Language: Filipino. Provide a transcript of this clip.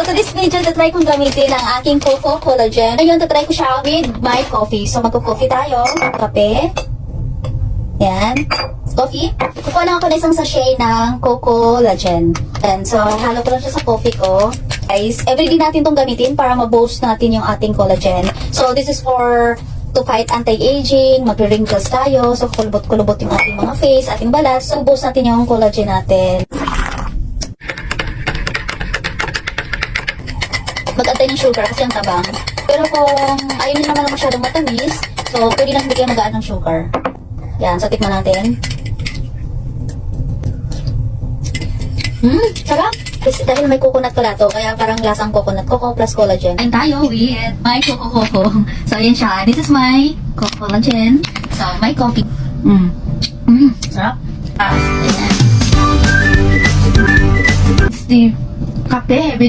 So, to this video, tatry kong gamitin ang aking Coco Collagen. Ngayon, tatry ko siya with my coffee. So, magko-coffee tayo. Kape. Yan. Coffee. Kukuha lang ako ng isang sachet ng Coco Collagen. And so, halo ko lang siya sa coffee ko. Guys, everyday natin itong gamitin para ma-boost natin yung ating collagen. So, this is for to fight anti-aging, magre-wrinkles tayo, so kulubot-kulubot yung ating mga face, ating balat, so boost natin yung collagen natin. Mag-antay ng sugar kasi ang tabang. Pero kung ayaw nyo naman masyadong matamis, so pwede lang bigyan magaan ng sugar. Yan, so tikman natin. Hmm, sarap. Kasi dahil may coconut pala to, kaya parang lasang coconut. Coco plus collagen. Ayun tayo with my Coco Coco. So, ayan siya. This is my Coco Collagen. So, my coffee. Mm. Mm, sarap. Ah, ayan. It's kape